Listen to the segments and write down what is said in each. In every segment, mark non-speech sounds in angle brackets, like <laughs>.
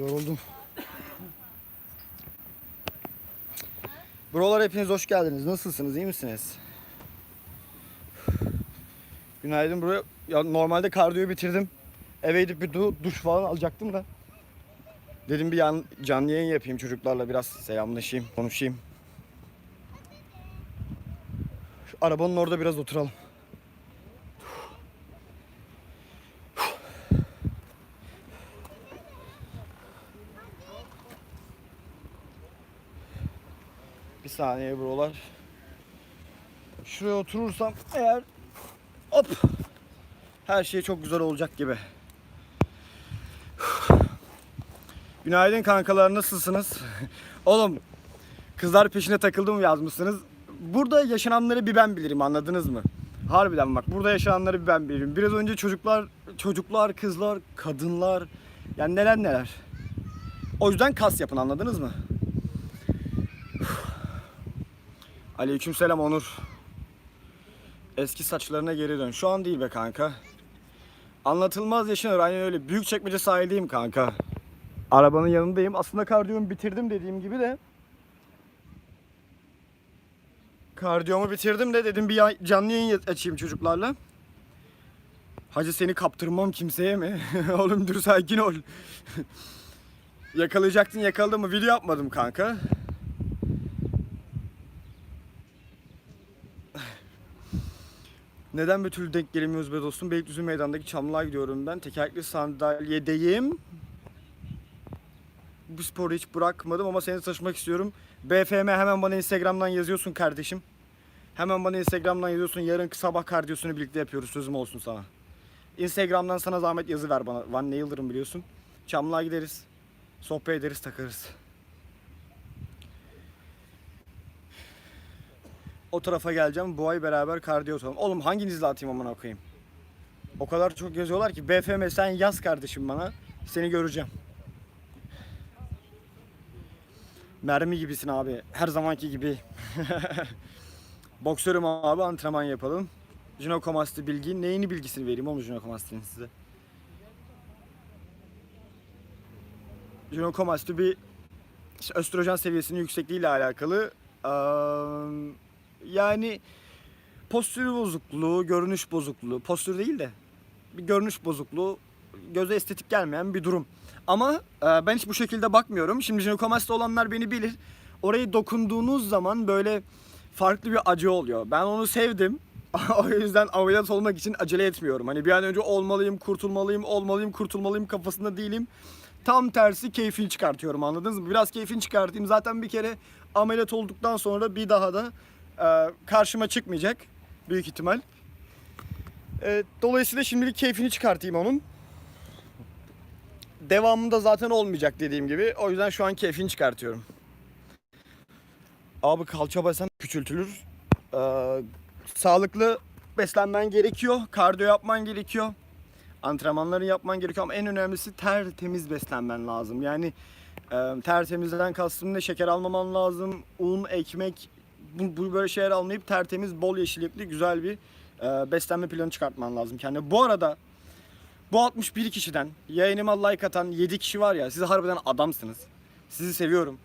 Yoruldum. Brolar hepiniz hoş geldiniz. Nasılsınız? iyi misiniz? Günaydın bro. Ya normalde kardiyoyu bitirdim. Eve gidip bir du- duş falan alacaktım da. Dedim bir yan, canlı yayın yapayım çocuklarla biraz selamlaşayım, konuşayım. Şu arabanın orada biraz oturalım. Bir saniye brolar. Şuraya oturursam eğer hop her şey çok güzel olacak gibi. Günaydın kankalar nasılsınız? <laughs> Oğlum kızlar peşine takıldım yazmışsınız. Burada yaşananları bir ben bilirim anladınız mı? Harbiden bak burada yaşananları bir ben bilirim. Biraz önce çocuklar, çocuklar, kızlar, kadınlar yani neler neler. O yüzden kas yapın anladınız mı? Aleykümselam Onur. Eski saçlarına geri dön. Şu an değil be kanka. Anlatılmaz yaşanır. Aynen öyle. Büyük çekmece sahildeyim kanka. Arabanın yanındayım. Aslında kardiyomu bitirdim dediğim gibi de. Kardiyomu bitirdim de dedim bir canlı yayın açayım çocuklarla. Hacı seni kaptırmam kimseye mi? <laughs> Oğlum dur sakin ol. <laughs> Yakalayacaktın yakaladım mı? Video yapmadım kanka. Neden bir türlü denk gelemiyoruz be dostum? Beylikdüzü meydandaki çamlığa gidiyorum ben. Tekerlekli sandalyedeyim. Bu sporu hiç bırakmadım ama seni taşımak istiyorum. BFM hemen bana Instagram'dan yazıyorsun kardeşim. Hemen bana Instagram'dan yazıyorsun. Yarın sabah kardiyosunu birlikte yapıyoruz. Sözüm olsun sana. Instagram'dan sana zahmet yazı ver bana. Van ne Yıldırım biliyorsun. Çamlığa gideriz. Sohbet ederiz takarız. O tarafa geleceğim. Bu ay beraber kardiyo atalım. Oğlum hanginizle atayım amına koyayım? O kadar çok yazıyorlar ki BFM sen yaz kardeşim bana. Seni göreceğim. Mermi gibisin abi. Her zamanki gibi. <laughs> Boksörüm abi antrenman yapalım. Jinekomasti bilgi. Neyini bilgisini vereyim oğlum jinekomastinin size? Jinekomasti bir işte östrojen seviyesinin yüksekliği ile alakalı. Eee, yani postür bozukluğu, görünüş bozukluğu, postür değil de bir görünüş bozukluğu, göze estetik gelmeyen bir durum. Ama e, ben hiç bu şekilde bakmıyorum. Şimdi jinekomasti olanlar beni bilir. Orayı dokunduğunuz zaman böyle farklı bir acı oluyor. Ben onu sevdim. <laughs> o yüzden ameliyat olmak için acele etmiyorum. Hani bir an önce olmalıyım, kurtulmalıyım, olmalıyım, kurtulmalıyım kafasında değilim. Tam tersi keyfini çıkartıyorum anladınız mı? Biraz keyfini çıkartayım. Zaten bir kere ameliyat olduktan sonra bir daha da e, karşıma çıkmayacak büyük ihtimal. E, dolayısıyla şimdilik keyfini çıkartayım onun. Devamında zaten olmayacak dediğim gibi. O yüzden şu an keyfini çıkartıyorum. Abi kalça basen küçültülür. Ee, sağlıklı beslenmen gerekiyor. Kardiyo yapman gerekiyor. Antrenmanları yapman gerekiyor ama en önemlisi tertemiz beslenmen lazım. Yani e, tertemizden kastım ne? Şeker almaman lazım. Un, ekmek bu, bu böyle şeyler almayıp tertemiz, bol yeşillikli güzel bir e, beslenme planı çıkartman lazım kendine. Bu arada bu 61 kişiden yayınıma like atan 7 kişi var ya siz harbiden adamsınız. Sizi seviyorum.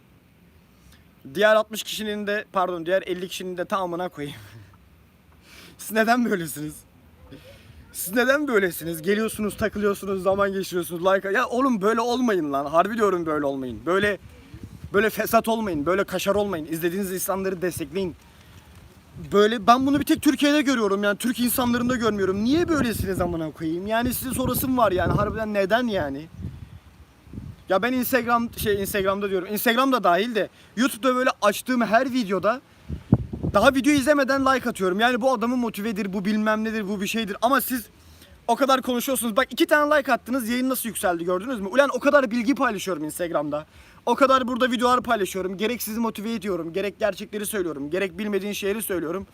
Diğer 60 kişinin de pardon diğer 50 kişinin de tamamına koyayım. <laughs> Siz neden böylesiniz? Siz neden böylesiniz? Geliyorsunuz, takılıyorsunuz, zaman geçiriyorsunuz, like ya oğlum böyle olmayın lan. Harbi diyorum böyle olmayın. Böyle böyle fesat olmayın, böyle kaşar olmayın. İzlediğiniz insanları destekleyin. Böyle ben bunu bir tek Türkiye'de görüyorum yani Türk insanlarında görmüyorum. Niye böylesiniz amına koyayım? Yani size sorasım var yani harbiden neden yani? Ya ben Instagram şey Instagram'da diyorum. Instagram'da dahil de YouTube'da böyle açtığım her videoda daha video izlemeden like atıyorum. Yani bu adamı motivedir, bu bilmem nedir, bu bir şeydir. Ama siz o kadar konuşuyorsunuz. Bak iki tane like attınız, yayın nasıl yükseldi gördünüz mü? Ulan o kadar bilgi paylaşıyorum Instagram'da. O kadar burada videolar paylaşıyorum. Gerek sizi motive ediyorum, gerek gerçekleri söylüyorum, gerek bilmediğin şeyleri söylüyorum.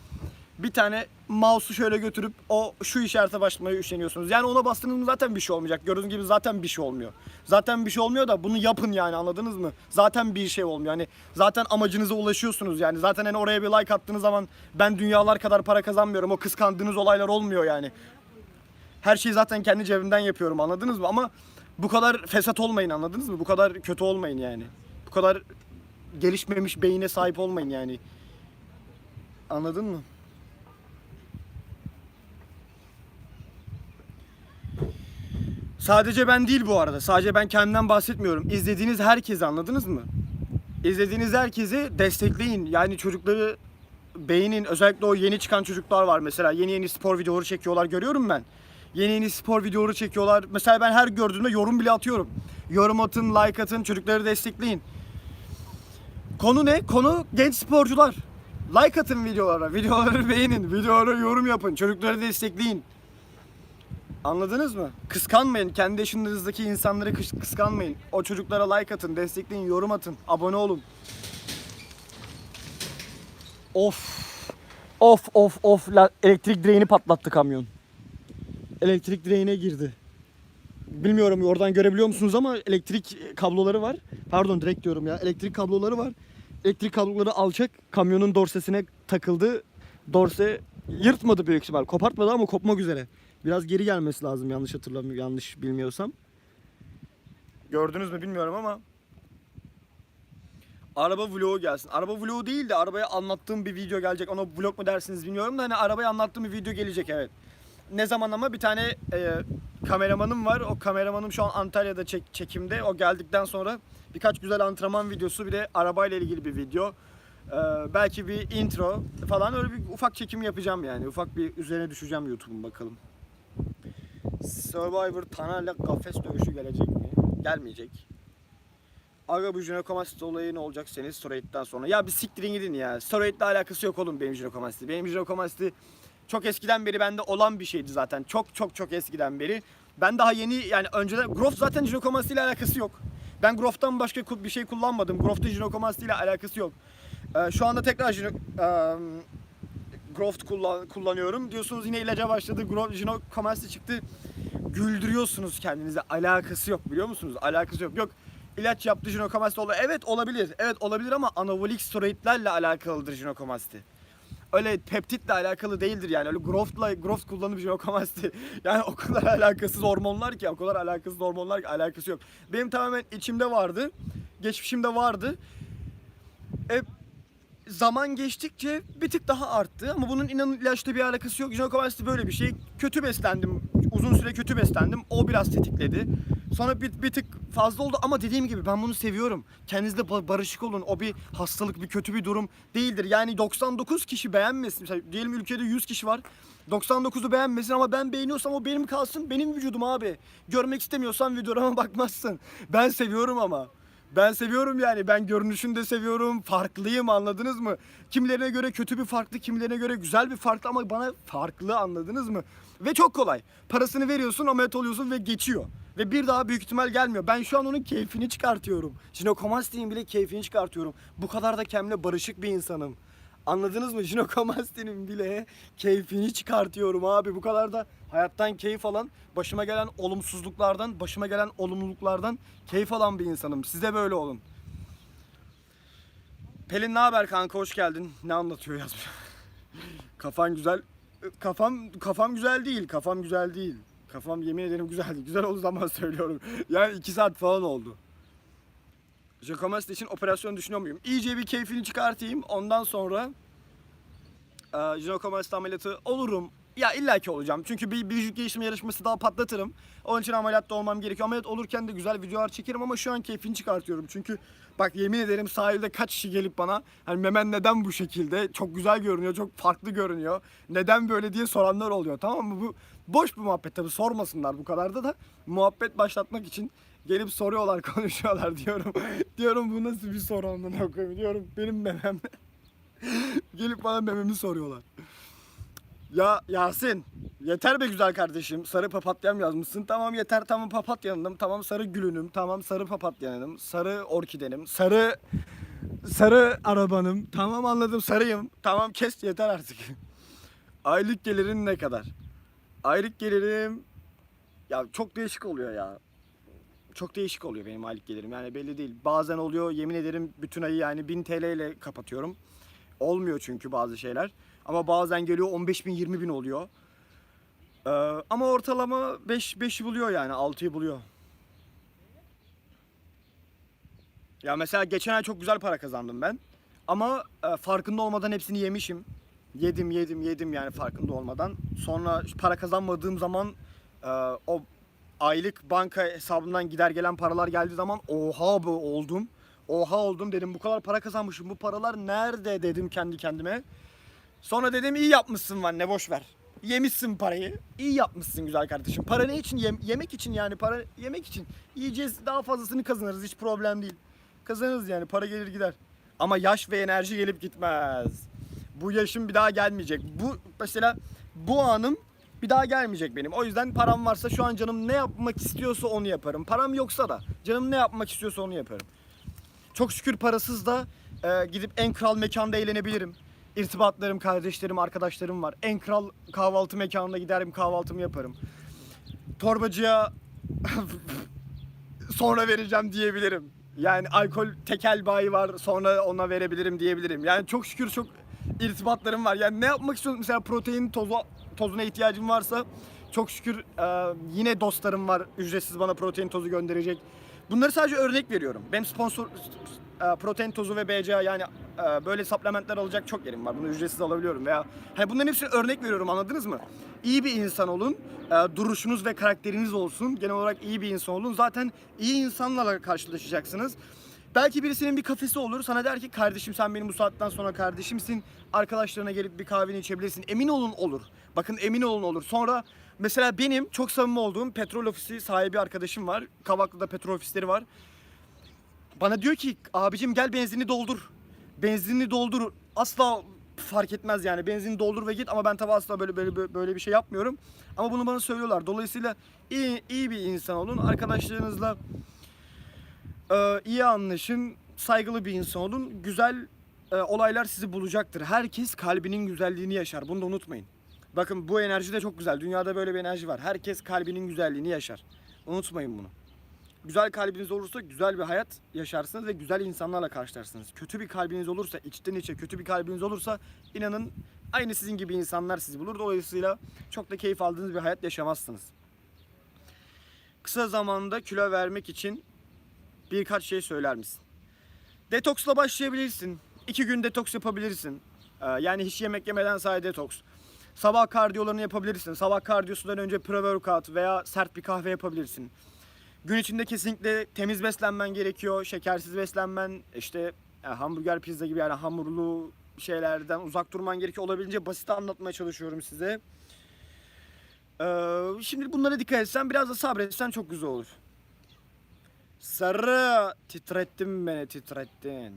Bir tane mouse'u şöyle götürüp o şu işarete başlamaya üşeniyorsunuz. Yani ona bastığınız zaten bir şey olmayacak. Gördüğünüz gibi zaten bir şey olmuyor. Zaten bir şey olmuyor da bunu yapın yani anladınız mı? Zaten bir şey olmuyor. Yani zaten amacınıza ulaşıyorsunuz yani. Zaten hani oraya bir like attığınız zaman ben dünyalar kadar para kazanmıyorum. O kıskandığınız olaylar olmuyor yani. Her şeyi zaten kendi cebimden yapıyorum anladınız mı? Ama bu kadar fesat olmayın anladınız mı? Bu kadar kötü olmayın yani. Bu kadar gelişmemiş beyine sahip olmayın yani. Anladın mı? Sadece ben değil bu arada. Sadece ben kendimden bahsetmiyorum. İzlediğiniz herkesi anladınız mı? İzlediğiniz herkesi destekleyin. Yani çocukları beğenin. Özellikle o yeni çıkan çocuklar var mesela. Yeni yeni spor videoları çekiyorlar görüyorum ben. Yeni yeni spor videoları çekiyorlar. Mesela ben her gördüğümde yorum bile atıyorum. Yorum atın, like atın, çocukları destekleyin. Konu ne? Konu genç sporcular. Like atın videolara, videoları beğenin, videolara yorum yapın, çocukları destekleyin. Anladınız mı? Kıskanmayın. Kendi yaşınızdaki insanları kıs- kıskanmayın. O çocuklara like atın, destekleyin, yorum atın, abone olun. Of. Of of of. Elektrik direğini patlattı kamyon. Elektrik direğine girdi. Bilmiyorum oradan görebiliyor musunuz ama elektrik kabloları var. Pardon direkt diyorum ya. Elektrik kabloları var. Elektrik kabloları alçak. Kamyonun dorsesine takıldı. Dorse yırtmadı büyük ihtimal. Kopartmadı ama kopmak üzere. Biraz geri gelmesi lazım yanlış hatırlamıyorum, yanlış bilmiyorsam. Gördünüz mü bilmiyorum ama araba vlogu gelsin. Araba vlogu değil de arabaya anlattığım bir video gelecek. Ona vlog mu dersiniz bilmiyorum da hani arabaya anlattığım bir video gelecek evet. Ne zaman ama bir tane e, kameramanım var. O kameramanım şu an Antalya'da çek, çekimde. O geldikten sonra birkaç güzel antrenman videosu bir de arabayla ilgili bir video. Ee, belki bir intro falan öyle bir ufak çekim yapacağım yani. Ufak bir üzerine düşeceğim YouTube'un bakalım. Survivor Taner'le kafes dövüşü gelecek mi? Gelmeyecek. Aga bu Jinekomasti olayı ne olacak senin Storate'den sonra? Ya bir siktirin gidin ya. Storate'le alakası yok oğlum benim Jinekomasti. Benim Jinekomasti çok eskiden beri bende olan bir şeydi zaten. Çok çok çok eskiden beri. Ben daha yeni yani önceden Groft zaten Jinekomasti ile alakası yok. Ben Groft'tan başka bir şey kullanmadım. Groft'un Jinekomasti ile alakası yok. Ee, şu anda tekrar Jino, eee, Groft kullan, kullanıyorum. Diyorsunuz yine ilaca başladı. Groft, Jinekomasti çıktı. Güldürüyorsunuz kendinize. Alakası yok biliyor musunuz? Alakası yok. Yok ilaç yaptı Jinekomasti olur. Evet olabilir. Evet olabilir ama anabolik steroidlerle alakalıdır Jinekomasti. Öyle peptitle alakalı değildir yani. Öyle Groft'la Groft kullanıp Jinekomasti. <laughs> Yani o kadar alakasız hormonlar ki, o kadar alakasız hormonlar ki alakası yok. Benim tamamen içimde vardı. Geçmişimde vardı. E, zaman geçtikçe bir tık daha arttı ama bunun inanın ilaçla bir alakası yok. Jinekomasti böyle bir şey. Kötü beslendim. Uzun süre kötü beslendim. O biraz tetikledi. Sonra bir, bir tık fazla oldu ama dediğim gibi ben bunu seviyorum. Kendinizle ba- barışık olun. O bir hastalık, bir kötü bir durum değildir. Yani 99 kişi beğenmesin. Mesela diyelim ülkede 100 kişi var. 99'u beğenmesin ama ben beğeniyorsam o benim kalsın. Benim vücudum abi. Görmek istemiyorsan videolarıma bakmazsın. Ben seviyorum ama. Ben seviyorum yani. Ben görünüşünü de seviyorum. Farklıyım anladınız mı? Kimilerine göre kötü bir farklı, kimilerine göre güzel bir farklı ama bana farklı anladınız mı? Ve çok kolay. Parasını veriyorsun, ameliyat oluyorsun ve geçiyor. Ve bir daha büyük ihtimal gelmiyor. Ben şu an onun keyfini çıkartıyorum. Jinekomastiğin bile keyfini çıkartıyorum. Bu kadar da kendimle barışık bir insanım. Anladınız mı? <laughs> Jinekomastinin bile keyfini çıkartıyorum abi. Bu kadar da hayattan keyif alan, başıma gelen olumsuzluklardan, başıma gelen olumluluklardan keyif alan bir insanım. Siz de böyle olun. Pelin ne haber kanka? Hoş geldin. Ne anlatıyor yazmış. <laughs> Kafan güzel. Kafam kafam güzel değil. Kafam güzel değil. Kafam yemin ederim güzel değil. Güzel olduğu zaman <laughs> söylüyorum. Yani iki saat falan oldu. Jacomast için operasyon düşünüyor muyum? İyice bir keyfini çıkartayım. Ondan sonra e, Jacomast ameliyatı olurum. Ya illaki olacağım. Çünkü bir, vücut geliştirme yarışması daha patlatırım. Onun için ameliyatta olmam gerekiyor. Ameliyat olurken de güzel videolar çekerim ama şu an keyfini çıkartıyorum. Çünkü bak yemin ederim sahilde kaç kişi gelip bana hani memen neden bu şekilde? Çok güzel görünüyor, çok farklı görünüyor. Neden böyle diye soranlar oluyor. Tamam mı? Bu boş bir muhabbet tabii sormasınlar bu kadar da da muhabbet başlatmak için gelip soruyorlar, <laughs> konuşuyorlar diyorum. diyorum bu nasıl bir soru amına koyayım? Diyorum. Benim memem. <laughs> gelip bana mememi soruyorlar. Ya Yasin yeter be güzel kardeşim. Sarı papatyam yazmışsın. Tamam yeter tamam papatyanım. Tamam sarı gülünüm. Tamam sarı papatyanım. Sarı orkidenim. Sarı sarı arabanım. Tamam anladım sarıyım. Tamam kes yeter artık. <laughs> Aylık gelirin ne kadar? Aylık gelirim ya çok değişik oluyor ya çok değişik oluyor benim aylık gelirim yani belli değil bazen oluyor yemin ederim bütün ayı yani 1000 TL ile kapatıyorum olmuyor çünkü bazı şeyler ama bazen geliyor 15 bin 20 bin oluyor. Ee, ama ortalama 5 5'i buluyor yani 6'yı buluyor. Ya mesela geçen ay çok güzel para kazandım ben. Ama e, farkında olmadan hepsini yemişim. Yedim yedim yedim yani farkında olmadan. Sonra para kazanmadığım zaman e, o aylık banka hesabından gider gelen paralar geldiği zaman oha bu oldum. Oha oldum dedim bu kadar para kazanmışım bu paralar nerede dedim kendi kendime. Sonra dedim iyi yapmışsın var ne boş ver. Yemişsin parayı. İyi yapmışsın güzel kardeşim. Para ne için? Yem- yemek için yani para yemek için. Yiyeceğiz daha fazlasını kazanırız hiç problem değil. Kazanırız yani para gelir gider. Ama yaş ve enerji gelip gitmez. Bu yaşım bir daha gelmeyecek. Bu mesela bu anım bir daha gelmeyecek benim. O yüzden param varsa şu an canım ne yapmak istiyorsa onu yaparım. Param yoksa da canım ne yapmak istiyorsa onu yaparım. Çok şükür parasız da e, gidip en kral mekanda eğlenebilirim. İrtibatlarım, kardeşlerim, arkadaşlarım var. En kral kahvaltı mekanına giderim, kahvaltımı yaparım. Torbacıya <laughs> sonra vereceğim diyebilirim. Yani alkol tekel bayi var sonra ona verebilirim diyebilirim. Yani çok şükür çok irtibatlarım var. Yani ne yapmak istiyorum mesela protein tozu tozuna ihtiyacım varsa çok şükür e, yine dostlarım var ücretsiz bana protein tozu gönderecek. Bunları sadece örnek veriyorum. Benim sponsor e, protein tozu ve BCA yani e, böyle supplementler alacak çok yerim var. Bunu ücretsiz alabiliyorum veya hani bunların hepsini örnek veriyorum anladınız mı? İyi bir insan olun, e, duruşunuz ve karakteriniz olsun. Genel olarak iyi bir insan olun. Zaten iyi insanlarla karşılaşacaksınız. Belki birisinin bir kafesi olur. Sana der ki kardeşim sen benim bu saatten sonra kardeşimsin. Arkadaşlarına gelip bir kahveni içebilirsin. Emin olun olur. Bakın emin olun olur. Sonra mesela benim çok samimi olduğum petrol ofisi sahibi arkadaşım var. Kavaklı'da petrol ofisleri var. Bana diyor ki abicim gel benzinini doldur. Benzinini doldur. Asla fark etmez yani. Benzinini doldur ve git ama ben tabii asla böyle böyle böyle bir şey yapmıyorum. Ama bunu bana söylüyorlar. Dolayısıyla iyi iyi bir insan olun. Arkadaşlarınızla iyi anlaşın. Saygılı bir insan olun. Güzel e, olaylar sizi bulacaktır. Herkes kalbinin güzelliğini yaşar. Bunu da unutmayın. Bakın bu enerji de çok güzel. Dünyada böyle bir enerji var. Herkes kalbinin güzelliğini yaşar. Unutmayın bunu. Güzel kalbiniz olursa güzel bir hayat yaşarsınız ve güzel insanlarla karşılarsınız. Kötü bir kalbiniz olursa, içten içe kötü bir kalbiniz olursa inanın aynı sizin gibi insanlar sizi bulur. Dolayısıyla çok da keyif aldığınız bir hayat yaşamazsınız. Kısa zamanda kilo vermek için birkaç şey söyler misin? Detoksla başlayabilirsin. İki gün detoks yapabilirsin. Ee, yani hiç yemek yemeden sadece detoks. Sabah kardiyolarını yapabilirsin. Sabah kardiyosundan önce pre-workout veya sert bir kahve yapabilirsin. Gün içinde kesinlikle temiz beslenmen gerekiyor. Şekersiz beslenmen, işte e, hamburger, pizza gibi yani hamurlu şeylerden uzak durman gerekiyor. Olabildiğince basit anlatmaya çalışıyorum size. Ee, şimdi bunlara dikkat etsen, biraz da sabretsen çok güzel olur. Sarı titrettin beni titrettin.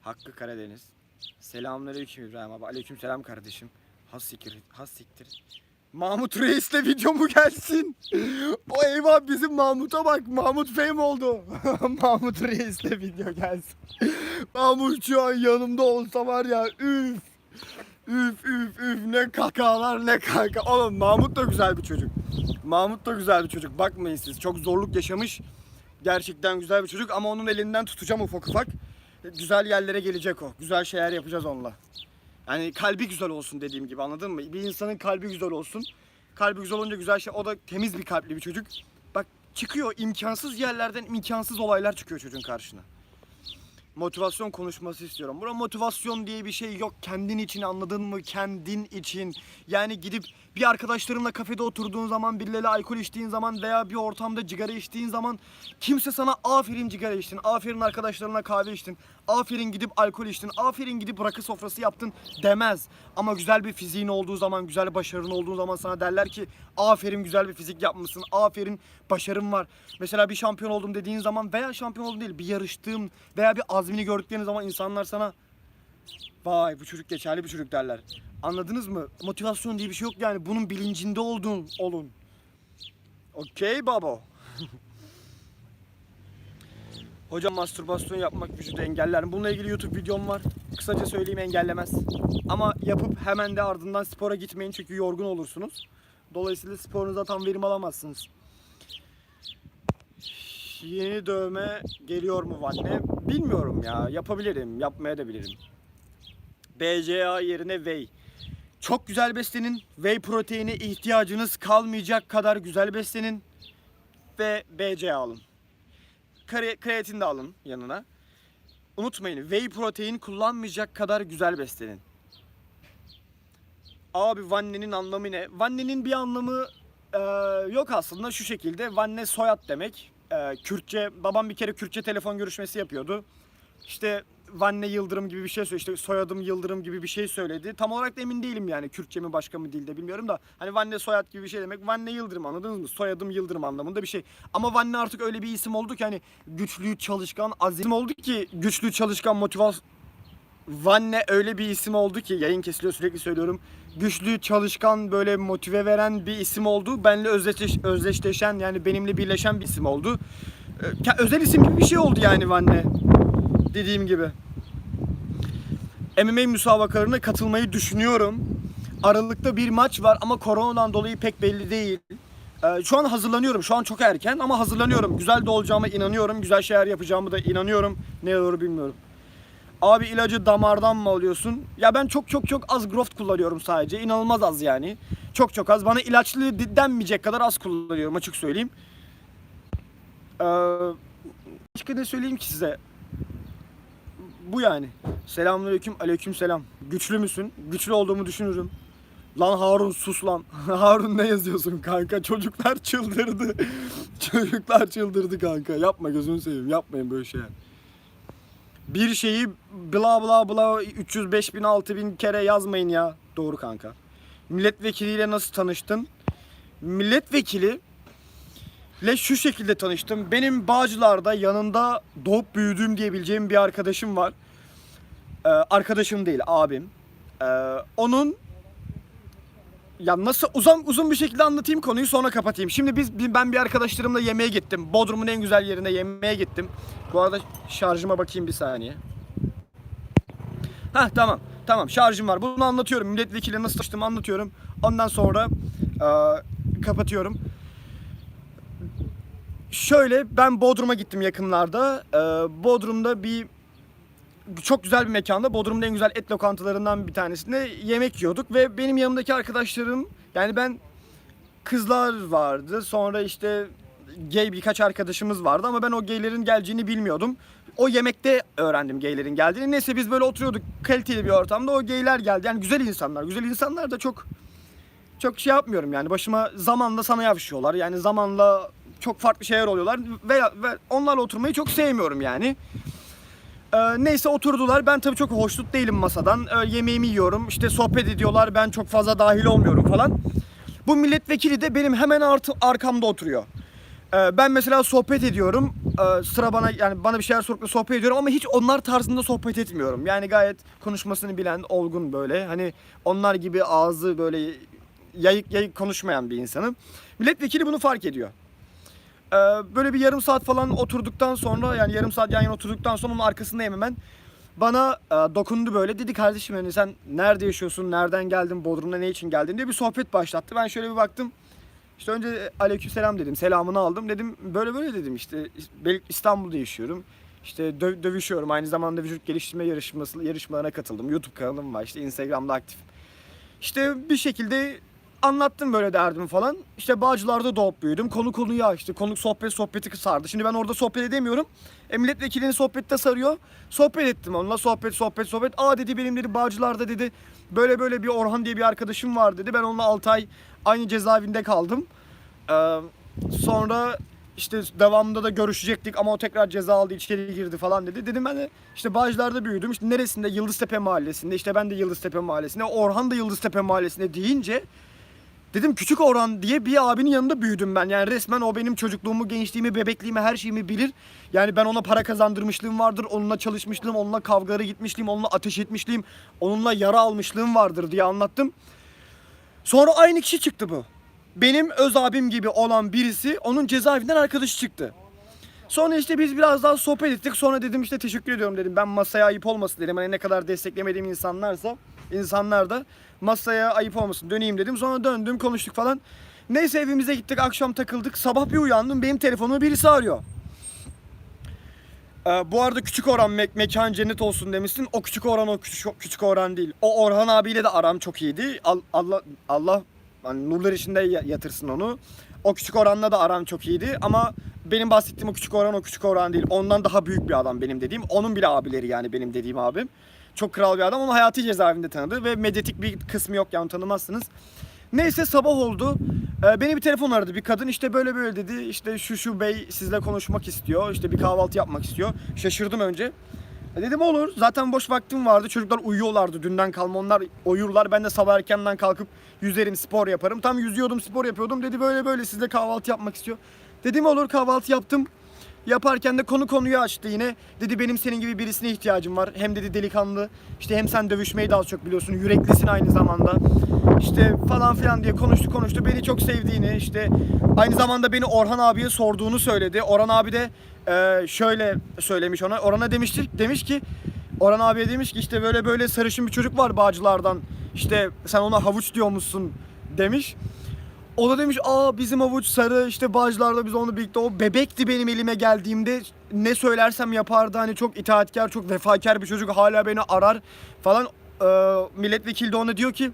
Hakkı Karadeniz. Selamünaleyküm İbrahim abi. Aleykümselam kardeşim. Has siktir, has siktir. Mahmut Reis'le video mu gelsin? o eyvah bizim Mahmut'a bak. Mahmut fame oldu. <laughs> Mahmut Reis'le video gelsin. Mahmut şu an yanımda olsa var ya üf. Üf üf üf ne kakalar ne kaka. Oğlum Mahmut da güzel bir çocuk. Mahmut da güzel bir çocuk. Bakmayın siz. Çok zorluk yaşamış. Gerçekten güzel bir çocuk ama onun elinden tutacağım ufak ufak. Güzel yerlere gelecek o. Güzel şeyler yapacağız onunla. Yani kalbi güzel olsun dediğim gibi anladın mı? Bir insanın kalbi güzel olsun. Kalbi güzel olunca güzel şey. O da temiz bir kalpli bir çocuk. Bak çıkıyor imkansız yerlerden imkansız olaylar çıkıyor çocuğun karşına. Motivasyon konuşması istiyorum. Buna motivasyon diye bir şey yok. Kendin için anladın mı? Kendin için. Yani gidip bir arkadaşlarınla kafede oturduğun zaman, birileriyle alkol içtiğin zaman veya bir ortamda cigara içtiğin zaman kimse sana aferin cigara içtin, aferin arkadaşlarına kahve içtin, aferin gidip alkol içtin, aferin gidip rakı sofrası yaptın demez. Ama güzel bir fiziğin olduğu zaman, güzel başarın olduğu zaman sana derler ki aferin güzel bir fizik yapmışsın, aferin başarın var. Mesela bir şampiyon oldum dediğin zaman veya şampiyon oldum değil bir yarıştığım veya bir azmini gördükleri zaman insanlar sana vay bu çocuk geçerli bir çocuk derler. Anladınız mı? Motivasyon diye bir şey yok yani bunun bilincinde olduğun olun. Okey babo. <laughs> Hocam mastürbasyon yapmak vücudu engeller mi? Bununla ilgili YouTube videom var. Kısaca söyleyeyim engellemez. Ama yapıp hemen de ardından spora gitmeyin çünkü yorgun olursunuz. Dolayısıyla sporunuza tam verim alamazsınız. Yeni dövme geliyor mu Vanne? Bilmiyorum ya. Yapabilirim. Yapmaya da bilirim. BCA yerine whey. Çok güzel beslenin. Whey proteini ihtiyacınız kalmayacak kadar güzel beslenin. Ve BCA alın. kre- kreatin de alın yanına. Unutmayın whey protein kullanmayacak kadar güzel beslenin. Abi vannenin anlamı ne? Vannenin bir anlamı e, yok aslında şu şekilde. Vanne soyad demek. E, Kürtçe, babam bir kere Kürtçe telefon görüşmesi yapıyordu. İşte Vanne Yıldırım gibi bir şey söyledi. İşte soyadım Yıldırım gibi bir şey söyledi. Tam olarak da emin değilim yani. Kürtçe mi başka mı dilde bilmiyorum da. Hani Vanne soyad gibi bir şey demek. Vanne Yıldırım anladınız mı? Soyadım Yıldırım anlamında bir şey. Ama Vanne artık öyle bir isim oldu ki hani güçlü, çalışkan, azim oldu ki güçlü, çalışkan, motivasyon Vanne öyle bir isim oldu ki yayın kesiliyor sürekli söylüyorum. Güçlü, çalışkan, böyle motive veren bir isim oldu. Benle özdeş, özdeşleşen yani benimle birleşen bir isim oldu. Ee, Özel isim gibi bir şey oldu yani Vanne. Dediğim gibi. MMA müsabakalarına katılmayı düşünüyorum. Aralıkta bir maç var ama koronadan dolayı pek belli değil. Ee, şu an hazırlanıyorum. Şu an çok erken ama hazırlanıyorum. Güzel de olacağıma inanıyorum. Güzel şeyler yapacağımı da inanıyorum. Ne olur bilmiyorum. Abi ilacı damardan mı alıyorsun? Ya ben çok çok çok az Groft kullanıyorum sadece. İnanılmaz az yani. Çok çok az. Bana ilaçlı de- denmeyecek kadar az kullanıyorum açık söyleyeyim. Ee, başka ne söyleyeyim ki size? Bu yani. Selamünaleyküm, aleyküm selam. Güçlü müsün? Güçlü olduğumu düşünürüm. Lan Harun sus lan. <laughs> Harun ne yazıyorsun kanka? Çocuklar çıldırdı. <laughs> Çocuklar çıldırdı kanka. Yapma gözünü seveyim. Yapmayın böyle şeyler bir şeyi bla bla bla 305 bin 6 bin kere yazmayın ya. Doğru kanka. Milletvekiliyle nasıl tanıştın? Milletvekili ile şu şekilde tanıştım. Benim Bağcılar'da yanında doğup büyüdüğüm diyebileceğim bir arkadaşım var. Ee, arkadaşım değil abim. Ee, onun ya nasıl uzun uzun bir şekilde anlatayım konuyu sonra kapatayım. Şimdi biz bi- ben bir arkadaşlarımla yemeğe gittim. Bodrum'un en güzel yerine yemeğe gittim. Bu arada şarjıma bakayım bir saniye. Heh tamam. Tamam şarjım var. Bunu anlatıyorum. Milletvekili nasıl tanıştığımı anlatıyorum. Ondan sonra eee, kapatıyorum. Şöyle ben Bodrum'a gittim yakınlarda. Eee, Bodrum'da bir çok güzel bir mekanda. Bodrum'un en güzel et lokantalarından bir tanesinde yemek yiyorduk ve benim yanımdaki arkadaşlarım yani ben kızlar vardı. Sonra işte gay birkaç arkadaşımız vardı ama ben o gaylerin geleceğini bilmiyordum. O yemekte öğrendim gaylerin geldiğini. Neyse biz böyle oturuyorduk kaliteli bir ortamda. O gayler geldi. Yani güzel insanlar. Güzel insanlar da çok çok şey yapmıyorum yani. Başıma zamanla sana yavşıyorlar. Yani zamanla çok farklı şeyler oluyorlar ve, ve onlarla oturmayı çok sevmiyorum yani. Ee, neyse oturdular. Ben tabii çok hoşnut değilim masadan. Ee, yemeğimi yiyorum. İşte sohbet ediyorlar. Ben çok fazla dahil olmuyorum falan. Bu milletvekili de benim hemen artı, arkamda oturuyor. Ee, ben mesela sohbet ediyorum. Ee, sıra bana yani bana bir şeyler sorup sohbet ediyorum ama hiç onlar tarzında sohbet etmiyorum. Yani gayet konuşmasını bilen, olgun böyle. Hani onlar gibi ağzı böyle yayık yayık konuşmayan bir insanım. Milletvekili bunu fark ediyor. Ee, böyle bir yarım saat falan oturduktan sonra yani yarım saat yan yana oturduktan sonra onun arkasındayım hemen. Bana e, dokundu böyle dedi kardeşim hani sen nerede yaşıyorsun, nereden geldin, Bodrum'da ne için geldin diye bir sohbet başlattı. Ben şöyle bir baktım. İşte önce aleykümselam dedim, selamını aldım. Dedim böyle böyle dedim işte İstanbul'da yaşıyorum. İşte dö- dövüşüyorum. Aynı zamanda vücut geliştirme yarışması yarışmalarına katıldım. YouTube kanalım var. işte Instagram'da aktif. İşte bir şekilde anlattım böyle derdimi falan. İşte Bağcılar'da doğup büyüdüm. Konu konuyu açtı. Konuk sohbet sohbeti sardı. Şimdi ben orada sohbet edemiyorum. E, milletvekilini sohbette sarıyor. Sohbet ettim onunla. Sohbet sohbet sohbet. Aa dedi benim dedi Bağcılar'da dedi. Böyle böyle bir Orhan diye bir arkadaşım var dedi. Ben onunla 6 ay aynı cezaevinde kaldım. Ee, sonra işte devamında da görüşecektik ama o tekrar ceza aldı içeri girdi falan dedi. Dedim ben de işte Bağcılar'da büyüdüm. İşte neresinde? Yıldıztepe Mahallesi'nde. İşte ben de Yıldıztepe Mahallesi'nde. Orhan da Yıldıztepe Mahallesi'nde deyince Dedim küçük Orhan diye bir abinin yanında büyüdüm ben. Yani resmen o benim çocukluğumu, gençliğimi, bebekliğimi, her şeyimi bilir. Yani ben ona para kazandırmışlığım vardır. Onunla çalışmışlığım, onunla kavgalara gitmişliğim, onunla ateş etmişliğim, onunla yara almışlığım vardır diye anlattım. Sonra aynı kişi çıktı bu. Benim öz abim gibi olan birisi onun cezaevinden arkadaşı çıktı. Sonra işte biz biraz daha sohbet ettik. Sonra dedim işte teşekkür ediyorum dedim. Ben masaya ayıp olmasın dedim. Hani ne kadar desteklemediğim insanlarsa insanlar da masaya ayıp olmasın döneyim dedim. Sonra döndüm konuştuk falan. Neyse evimize gittik akşam takıldık. Sabah bir uyandım benim telefonumu birisi arıyor. Ee, bu arada küçük Orhan me- mekan cennet olsun demişsin. O küçük Orhan o küçük, küçük Orhan değil. O Orhan abiyle de aram çok iyiydi. Al- Allah Allah Hani nurlar içinde ya- yatırsın onu. O küçük oranla da aram çok iyiydi ama benim bahsettiğim o küçük oran o küçük oran değil. Ondan daha büyük bir adam benim dediğim. Onun bile abileri yani benim dediğim abim. Çok kral bir adam. Onu hayati cezaevinde tanıdı ve medyatik bir kısmı yok yani tanımazsınız. Neyse sabah oldu. Ee, beni bir telefon aradı bir kadın işte böyle böyle dedi işte şu şu bey sizle konuşmak istiyor işte bir kahvaltı yapmak istiyor. Şaşırdım önce. E Dedim olur zaten boş vaktim vardı çocuklar uyuyorlardı dünden kalma onlar uyurlar ben de sabah erkenden kalkıp yüzerim spor yaparım. Tam yüzüyordum spor yapıyordum dedi böyle böyle sizle kahvaltı yapmak istiyor. Dedim olur kahvaltı yaptım. Yaparken de konu konuyu açtı yine. Dedi benim senin gibi birisine ihtiyacım var. Hem dedi delikanlı. İşte hem sen dövüşmeyi az çok biliyorsun. Yüreklisin aynı zamanda. İşte falan filan diye konuştu konuştu. Beni çok sevdiğini işte aynı zamanda beni Orhan abiye sorduğunu söyledi. Orhan abi de e, şöyle söylemiş ona. Orhan'a demiştir demiş ki Orhan abiye demiş ki işte böyle böyle sarışın bir çocuk var Bağcılar'dan. İşte sen ona havuç diyormuşsun demiş. O da demiş aa bizim avuç sarı işte Bağcılar'da biz onu birlikte. O bebekti benim elime geldiğimde. Ne söylersem yapardı. Hani çok itaatkar çok vefakar bir çocuk. Hala beni arar falan. Ee, milletvekili de ona diyor ki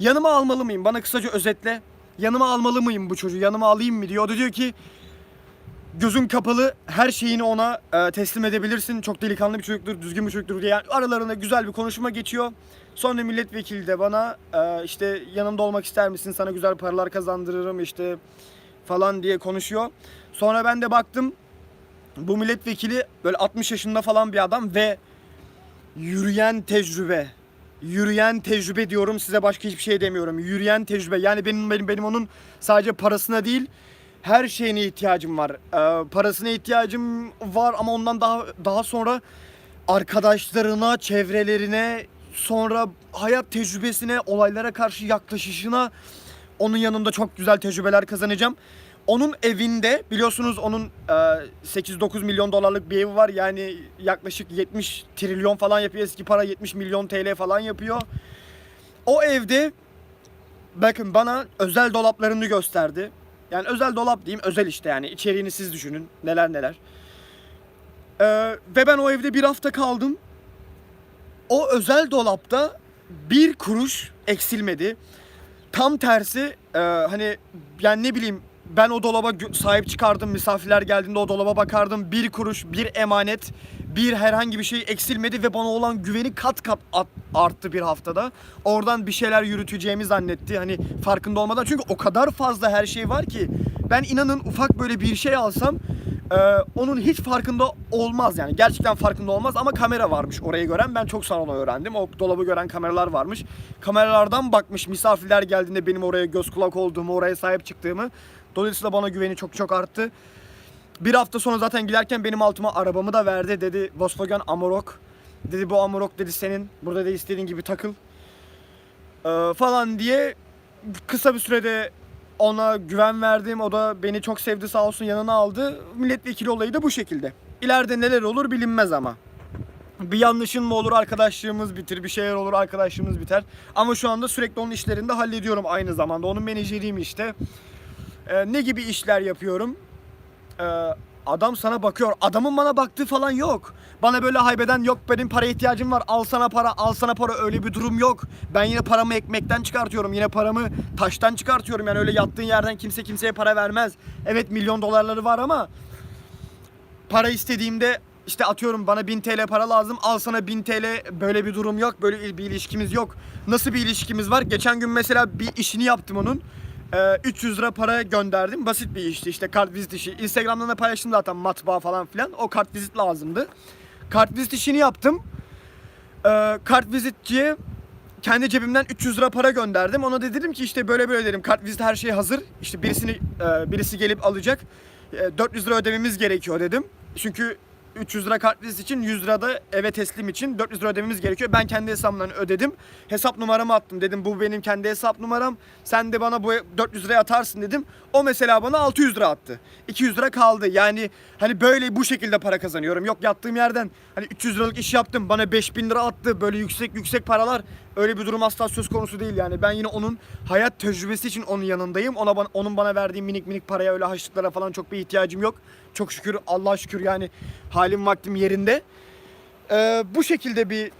yanıma almalı mıyım? Bana kısaca özetle yanıma almalı mıyım bu çocuğu? Yanıma alayım mı? diyor. O da diyor ki gözün kapalı her şeyini ona e, teslim edebilirsin. Çok delikanlı bir çocuktur, düzgün bir çocuktur diye. Yani aralarında güzel bir konuşma geçiyor. Sonra milletvekili de bana e, işte yanımda olmak ister misin? Sana güzel paralar kazandırırım işte falan diye konuşuyor. Sonra ben de baktım bu milletvekili böyle 60 yaşında falan bir adam ve yürüyen tecrübe. Yürüyen tecrübe diyorum size başka hiçbir şey demiyorum. Yürüyen tecrübe. Yani benim benim benim onun sadece parasına değil her şeyine ihtiyacım var. Ee, parasına ihtiyacım var ama ondan daha daha sonra arkadaşlarına, çevrelerine, sonra hayat tecrübesine, olaylara karşı yaklaşışına onun yanında çok güzel tecrübeler kazanacağım. Onun evinde biliyorsunuz onun e, 8-9 milyon dolarlık bir evi var. Yani yaklaşık 70 trilyon falan yapıyor. Eski para 70 milyon TL falan yapıyor. O evde bakın bana özel dolaplarını gösterdi. Yani özel dolap diyeyim özel işte yani içeriğini siz düşünün neler neler. Ee, ve ben o evde bir hafta kaldım. O özel dolapta bir kuruş eksilmedi. Tam tersi e, hani yani ne bileyim ben o dolaba sahip çıkardım. Misafirler geldiğinde o dolaba bakardım. Bir kuruş, bir emanet, bir herhangi bir şey eksilmedi ve bana olan güveni kat kat at- arttı bir haftada. Oradan bir şeyler yürüteceğimi zannetti. Hani farkında olmadan. Çünkü o kadar fazla her şey var ki ben inanın ufak böyle bir şey alsam e, onun hiç farkında olmaz yani. Gerçekten farkında olmaz ama kamera varmış orayı gören. Ben çok sonra öğrendim. O dolabı gören kameralar varmış. Kameralardan bakmış misafirler geldiğinde benim oraya göz kulak olduğumu, oraya sahip çıktığımı. Dolayısıyla bana güveni çok çok arttı. Bir hafta sonra zaten giderken benim altıma arabamı da verdi. Dedi Volkswagen Amarok. Dedi bu Amarok dedi senin. Burada da istediğin gibi takıl. Ee, falan diye kısa bir sürede ona güven verdim. O da beni çok sevdi sağ olsun yanına aldı. Milletvekili olayı da bu şekilde. İleride neler olur bilinmez ama. Bir yanlışın mı olur arkadaşlığımız bitir, bir şeyler olur arkadaşlığımız biter. Ama şu anda sürekli onun işlerini de hallediyorum aynı zamanda. Onun menajeriyim işte. Ee, ne gibi işler yapıyorum? Ee, adam sana bakıyor. Adamın bana baktığı falan yok. Bana böyle haybeden yok benim para ihtiyacım var. Al sana para, al sana para öyle bir durum yok. Ben yine paramı ekmekten çıkartıyorum. Yine paramı taştan çıkartıyorum. Yani öyle yattığın yerden kimse kimseye para vermez. Evet milyon dolarları var ama para istediğimde işte atıyorum bana 1000 TL para lazım al sana 1000 TL böyle bir durum yok böyle bir ilişkimiz yok. Nasıl bir ilişkimiz var? Geçen gün mesela bir işini yaptım onun. Ee, 300 lira para gönderdim. Basit bir işti işte kart vizit işi. Instagram'dan da paylaştım zaten matbaa falan filan. O kart vizit lazımdı. Kart işini yaptım. Ee, kart kendi cebimden 300 lira para gönderdim. Ona da dedim ki işte böyle böyle dedim. Kart vizit her şey hazır. İşte birisini e, birisi gelip alacak. E, 400 lira ödememiz gerekiyor dedim. Çünkü 300 lira kart için 100 lira da eve teslim için 400 lira ödememiz gerekiyor. Ben kendi hesabımdan ödedim. Hesap numaramı attım dedim. Bu benim kendi hesap numaram. Sen de bana bu 400 liraya atarsın dedim. O mesela bana 600 lira attı. 200 lira kaldı. Yani hani böyle bu şekilde para kazanıyorum. Yok yattığım yerden hani 300 liralık iş yaptım. Bana 5000 lira attı. Böyle yüksek yüksek paralar. Öyle bir durum asla söz konusu değil yani. Ben yine onun hayat tecrübesi için onun yanındayım. Ona onun bana verdiği minik minik paraya öyle haçlıklara falan çok bir ihtiyacım yok. Çok şükür Allah'a şükür yani halim vaktim yerinde. Ee, bu şekilde bir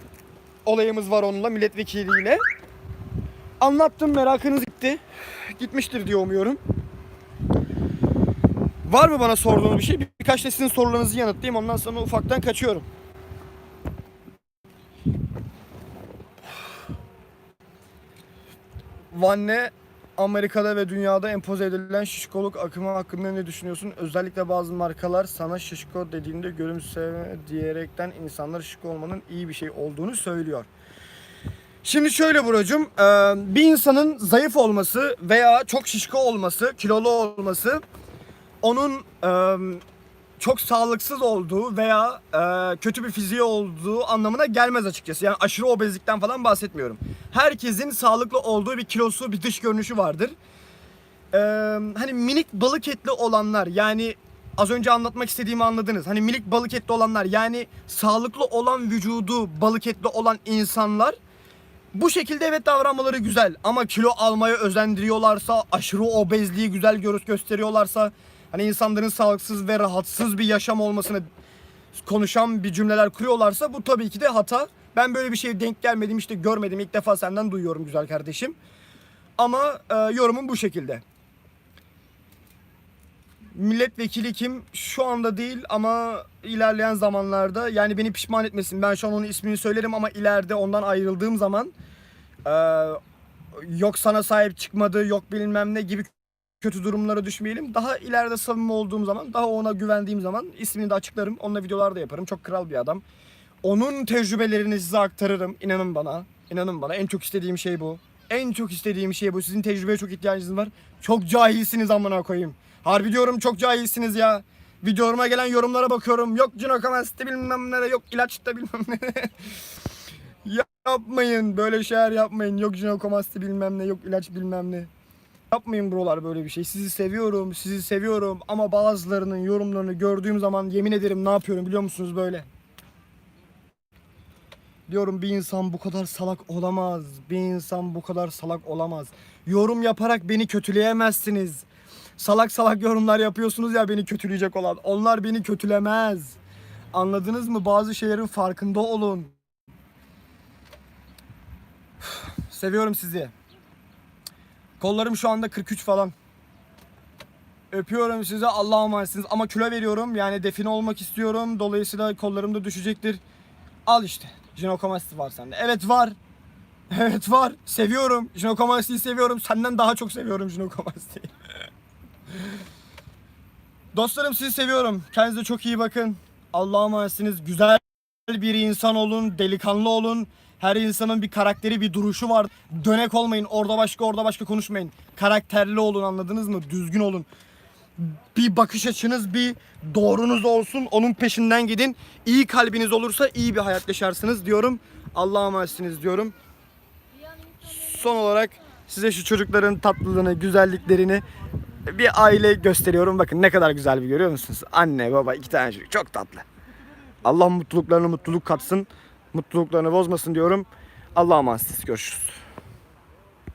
olayımız var onunla milletvekiliyle. Anlattım merakınız gitti. Gitmiştir diye umuyorum. Var mı bana sorduğunuz bir şey? Bir- Birkaç da sizin sorularınızı yanıtlayayım. Ondan sonra ufaktan kaçıyorum. Vanne Amerika'da ve dünyada empoze edilen şişkoluk akımı hakkında ne düşünüyorsun? Özellikle bazı markalar sana şişko dediğinde gülümseme diyerekten insanlar şişko olmanın iyi bir şey olduğunu söylüyor. Şimdi şöyle Buracığım, e, bir insanın zayıf olması veya çok şişko olması, kilolu olması onun e, çok sağlıksız olduğu veya e, kötü bir fiziği olduğu anlamına gelmez açıkçası. Yani aşırı obezlikten falan bahsetmiyorum. Herkesin sağlıklı olduğu bir kilosu, bir dış görünüşü vardır. E, hani minik balık etli olanlar yani az önce anlatmak istediğimi anladınız. Hani minik balık etli olanlar yani sağlıklı olan vücudu balık etli olan insanlar bu şekilde evet davranmaları güzel ama kilo almaya özendiriyorlarsa, aşırı obezliği güzel görüş gösteriyorlarsa, hani insanların sağlıksız ve rahatsız bir yaşam olmasını konuşan bir cümleler kuruyorlarsa bu tabii ki de hata. Ben böyle bir şeye denk gelmedim işte görmedim ilk defa senden duyuyorum güzel kardeşim. Ama e, yorumum bu şekilde. Milletvekili kim? Şu anda değil ama ilerleyen zamanlarda yani beni pişman etmesin. Ben şu an onun ismini söylerim ama ileride ondan ayrıldığım zaman eee, yok sana sahip çıkmadı, yok bilmem ne gibi kötü durumlara düşmeyelim. Daha ileride samimi olduğum zaman, daha ona güvendiğim zaman ismini de açıklarım. Onunla videolar da yaparım. Çok kral bir adam. Onun tecrübelerini size aktarırım. İnanın bana. İnanın bana. En çok istediğim şey bu. En çok istediğim şey bu. Sizin tecrübeye çok ihtiyacınız var. Çok cahilsiniz amına koyayım. Harbi diyorum çok cahilsiniz ya. Videolarıma gelen yorumlara bakıyorum. Yok cinokamasti bilmem nere, yok ilaçta bilmem nere. <laughs> yapmayın böyle şeyler yapmayın. Yok cinokamasti bilmem ne, yok ilaç bilmem ne. Yapmayın buralar böyle bir şey. Sizi seviyorum, sizi seviyorum ama bazılarının yorumlarını gördüğüm zaman yemin ederim ne yapıyorum biliyor musunuz böyle? Diyorum bir insan bu kadar salak olamaz. Bir insan bu kadar salak olamaz. Yorum yaparak beni kötüleyemezsiniz. Salak salak yorumlar yapıyorsunuz ya beni kötüleyecek olan. Onlar beni kötülemez. Anladınız mı? Bazı şeylerin farkında olun. Seviyorum sizi. Kollarım şu anda 43 falan. Öpüyorum size. Allah'a emanetsiniz. Ama kilo veriyorum. Yani define olmak istiyorum. Dolayısıyla kollarım da düşecektir. Al işte. Jinokomasti var sende. Evet var. <laughs> Evet var. Seviyorum. Jinokomasti'yi seviyorum. Senden daha çok seviyorum Jinokomasti'yi. <laughs> Dostlarım sizi seviyorum. Kendinize çok iyi bakın. Allah'a emanetsiniz. Güzel bir insan olun. Delikanlı olun. Her insanın bir karakteri, bir duruşu var. Dönek olmayın. Orada başka, orada başka konuşmayın. Karakterli olun anladınız mı? Düzgün olun bir bakış açınız, bir doğrunuz olsun. Onun peşinden gidin. İyi kalbiniz olursa iyi bir hayat yaşarsınız diyorum. Allah'a emanetsiniz diyorum. Son olarak size şu çocukların tatlılığını, güzelliklerini bir aile gösteriyorum. Bakın ne kadar güzel bir görüyor musunuz? Anne, baba, iki tane çocuk. Çok tatlı. Allah mutluluklarına mutluluk katsın. Mutluluklarını bozmasın diyorum. Allah'a emanetsiniz. Görüşürüz.